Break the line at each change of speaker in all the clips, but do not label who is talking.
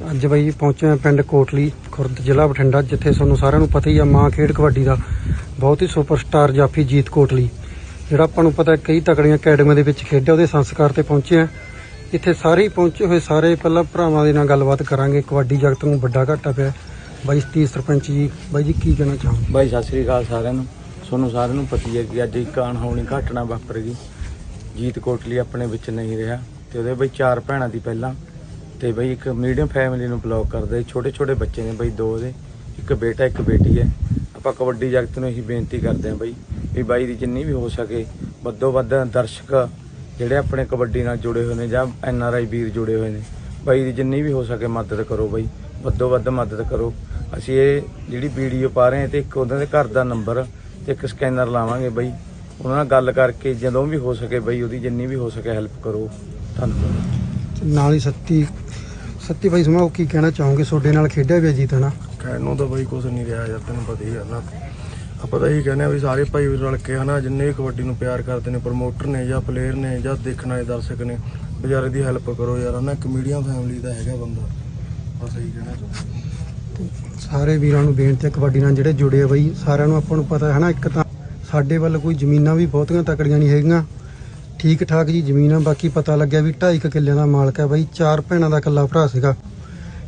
ਅੱਜ ਬਾਈ ਪਹੁੰਚੇ ਹਾਂ ਪਿੰਡ ਕੋਟਲੀ ਖੁਰਦ ਜ਼ਿਲ੍ਹਾ ਬਠਿੰਡਾ, ਜਿੱਥੇ ਤੁਹਾਨੂੰ ਸਾਰਿਆਂ ਨੂੰ ਪਤਾ ਹੀ ਆ ਮਾਂ ਖੇਡ ਕਬੱਡੀ ਦਾ। ਬਹੁਤ ਹੀ ਸੁਪਰਸਟਾਰ ਜਾਫੀ ਜੀਤ ਕੋਟਲੀ, ਜਿਹੜਾ ਆਪਾਂ ਨੂੰ ਪਤਾ ਕਈ ਤਕੜੀਆਂ ਅਕੈਡਮੀਆਂ ਦੇ ਵਿੱਚ ਖੇਡਿਆ, ਉਹਦੇ ਸੰਸਕਾਰ ਤੇ ਪਹੁੰਚੇ ਆ ਇੱਥੇ ਸਾਰੇ ਹੀ ਪਹੁੰਚੇ ਹੋਏ, ਸਾਰੇ ਪਹਿਲਾਂ ਭਰਾਵਾਂ ਦੇ ਨਾਲ ਗੱਲਬਾਤ ਕਰਾਂਗੇ। ਕਬੱਡੀ ਜਗਤ ਨੂੰ ਵੱਡਾ ਘਾਟਾ ਪਿਆ। ਬਾਈ ਸਤੀ ਸਰਪੰਚ ਜੀ, ਬਾਈ ਜੀ ਕੀ ਕਹਿਣਾ ਚਾਹੋ
ਬਾਈ, ਸਤਿ ਸ੍ਰੀ ਅਕਾਲ ਸਾਰਿਆਂ ਨੂੰ। ਤੁਹਾਨੂੰ ਸਾਰਿਆਂ ਨੂੰ ਪਤਾ ਹੀ ਹੈ ਕਿ ਅੱਜ ਇੱਕ ਅਣਹੋਣੀ ਘਟਨਾ ਵਾਪਰ ਗਈ। ਜੀਤ ਕੋਟਲੀ ਆਪਣੇ ਵਿੱਚ ਨਹੀਂ ਰਿਹਾ ਤੇ ਉਹਦੇ ਬਈ ਚਾਰ ਭੈਣਾਂ ਦੀ ਪਹਿਲਾਂ ਤੇ ਬਈ ਇੱਕ ਮੀਡੀਅਮ ਫੈਮਿਲੀ ਨੂੰ ਬਲੌਕ ਕਰਦੇ। ਛੋਟੇ ਛੋਟੇ ਬੱਚੇ ਨੇ ਬਈ ਦੋ ਦੇ। ਇੱਕ ਬੇਟਾ, ਇੱਕ ਬੇਟੀ ਹੈ। ਆਪਾਂ ਕਬੱਡੀ ਜਗਤ ਨੂੰ ਇਹੀ ਬੇਨਤੀ ਕਰਦੇ ਹਾਂ ਬਈ ਵੀ ਬਾਈ ਦੀ ਜਿੰਨੀ ਵੀ ਹੋ ਸਕੇ, ਵੱਧੋ ਵੱਧ ਦਰਸ਼ਕ ਜਿਹੜੇ ਆਪਣੇ ਕਬੱਡੀ ਨਾਲ ਜੁੜੇ ਹੋਏ ਨੇ ਜਾਂ ਐਨ ਆਰ ਆਈ ਵੀਰ ਜੁੜੇ ਹੋਏ ਨੇ, ਬਾਈ ਦੀ ਜਿੰਨੀ ਵੀ ਹੋ ਸਕੇ ਮਦਦ ਕਰੋ ਬਈ। ਵੱਧੋ ਵੱਧ ਮਦਦ ਕਰੋ। ਅਸੀਂ ਇਹ ਜਿਹੜੀ ਵੀਡੀਓ ਪਾ ਰਹੇ ਹਾਂ ਤੇ ਇੱਕ ਉਹਨਾਂ ਦੇ ਘਰ ਦਾ ਨੰਬਰ ਤੇ ਇੱਕ ਸਕੈਨਰ ਲਾਵਾਂਗੇ ਬਈ। ਉਹਨਾਂ ਨਾਲ ਗੱਲ ਕਰਕੇ ਜਦੋਂ ਵੀ ਹੋ ਸਕੇ ਬਈ ਉਹਦੀ ਜਿੰਨੀ ਵੀ ਹੋ ਸਕੇ ਹੈਲਪ ਕਰੋ। ਧੰਨਵਾਦ।
ਨਾਲ ਹੀ ਸੱਤੀ ਸੱਤੀ ਬਾਈ ਸਮਾ ਕੀ ਕਹਿਣਾ ਚਾਹੋਗੇ? ਤੁਹਾਡੇ ਨਾਲ ਖੇਡਿਆ ਵੀ ਜੀਤ ਹਨਾ
ਕਹਿਣ ਨੂੰ। ਤਾਂ ਬਈ ਕੁਝ ਨਹੀਂ ਰਿਹਾ ਯਾਰ ਤੈਨੂੰ ਪਤਾ ਹੀ ਹੈ ਨਾ। ਆਪਾਂ ਤਾਂ ਇਹੀ ਕਹਿੰਦੇ ਆ ਵੀ ਸਾਰੇ ਭਾਈ ਰਲ ਕੇ ਹਨਾ ਜਿੰਨੇ ਵੀ ਕਬੱਡੀ ਨੂੰ ਪਿਆਰ ਕਰਦੇ ਨੇ ਪ੍ਰਮੋਟਰ ਨੇ ਜਾਂ ਪਲੇਅਰ ਨੇ ਜਾਂ ਦੇਖਣ ਵਾਲੇ ਦਰਸ਼ਕ ਨੇ ਵਿਚਾਰੇ ਦੀ ਹੈਲਪ ਕਰੋ ਯਾਰ ਹਨਾ ਇੱਕ ਮੀਡੀਅਮ ਫੈਮਿਲੀ ਦਾ ਹੈਗਾ ਬੰਦਾ। ਬਸ ਇਹੀ ਕਹਿਣਾ ਚਾਹੁੰਦਾ।
ਸਾਰੇ ਵੀਰਾਂ ਨੂੰ ਬੇਨਤੀ ਹੈ ਕਬੱਡੀ ਨਾਲ ਜਿਹੜੇ ਜੁੜੇ ਆ ਬਈ ਸਾਰਿਆਂ ਨੂੰ ਆਪਾਂ ਨੂੰ ਪਤਾ ਹੈ ਨਾ ਇੱਕ ਤਾਂ ਸਾਡੇ ਵੱਲ ਕੋਈ ਜ਼ਮੀਨਾਂ ਵੀ ਬਹੁਤੀਆਂ ਤਕੜੀਆਂ ਨਹੀਂ ਹੈਗੀਆਂ। ਠੀਕ ਠਾਕ ਜੀ ਜ਼ਮੀਨ ਆ, ਬਾਕੀ ਪਤਾ ਲੱਗਿਆ ਵੀ 2.5 ਕਿੱਲਿਆਂ ਦਾ ਮਾਲਕ ਹੈ ਬਾਈ, ਚਾਰ ਭੈਣਾਂ ਦਾ ਇਕੱਲਾ ਭਰਾ ਸੀਗਾ,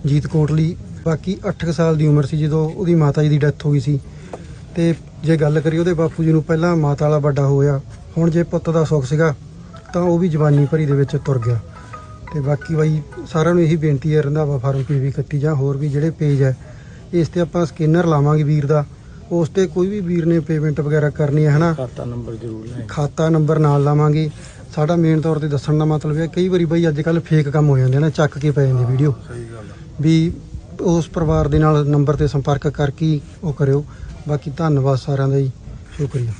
ਜੀਤ ਕੋਟਲੀ। ਬਾਕੀ 8 ਸਾਲ ਦੀ ਉਮਰ ਸੀ ਜਦੋਂ ਉਹਦੀ ਮਾਤਾ ਜੀ ਦੀ ਡੈਥ ਹੋ ਗਈ ਸੀ। ਤੇ ਜੇ ਗੱਲ ਕਰੀ ਉਹਦੇ ਬਾਪੂ ਜੀ ਨੂੰ, ਪਹਿਲਾਂ ਮਾਤਾ ਵਾਲਾ ਵੱਡਾ ਹੋਇਆ, ਹੁਣ ਜੇ ਪੁੱਤ ਦਾ ਸੁੱਖ ਸੀਗਾ, ਤਾਂ ਉਹ ਵੀ ਜਵਾਨੀ ਭਰੀ ਦੇ ਵਿੱਚ ਤੁਰ ਗਿਆ। ਤੇ ਬਾਕੀ ਬਾਈ, ਸਾਰਿਆਂ ਨੂੰ ਇਹੀ ਬੇਨਤੀ ਹੈ, ਰੰਧਾਵਾ ਫਾਰਮ ਪੀਵੀ 31 ਜਾਂ ਹੋਰ ਵੀ ਜਿਹੜੇ ਪੇਜ ਹੈ, ਇਸ ਤੇ ਆਪਾਂ ਸਕੈਨਰ ਲਾਵਾਂਗੇ ਵੀਰ ਦਾ। ਉਸ ਤੇ ਕੋਈ ਵੀ ਵੀਰ ਨੇ ਪੇਮੈਂਟ ਵਗੈਰਾ ਕਰਨੀ ਹੈ ਹਨਾ?
ਖਾਤਾ ਨੰਬਰ ਜ਼ਰੂਰ ਲੈ
ਖਾਤਾ ਨੰਬਰ ਨਾਲ ਲਾਵਾਂਗੇ। ਸਾਡਾ ਮੇਨ ਤੌਰ ਤੇ ਦੱਸਣ ਦਾ ਮਤਲਬ ਹੈ ਕਈ ਵਾਰੀ ਬਾਈ ਅੱਜ ਕੱਲ ਫੇਕ ਕੰਮ ਹੋ ਜਾਂਦੇ ਨੇ ਚੱਕ ਕੇ ਪੈ ਜਾਂਦੀ ਵੀਡੀਓ
ਸਹੀ ਗੱਲ ਆ।
ਵੀ ਉਸ ਪਰਿਵਾਰ ਦੇ ਨਾਲ ਨੰਬਰ ਤੇ ਸੰਪਰਕ ਕਰਕੇ ਉਹ ਕਰਿਓ। ਬਾਕੀ ਧੰਨਵਾਦ ਸਾਰਿਆਂ ਦਾ ਜੀ। ਸ਼ੁਕਰੀਆ।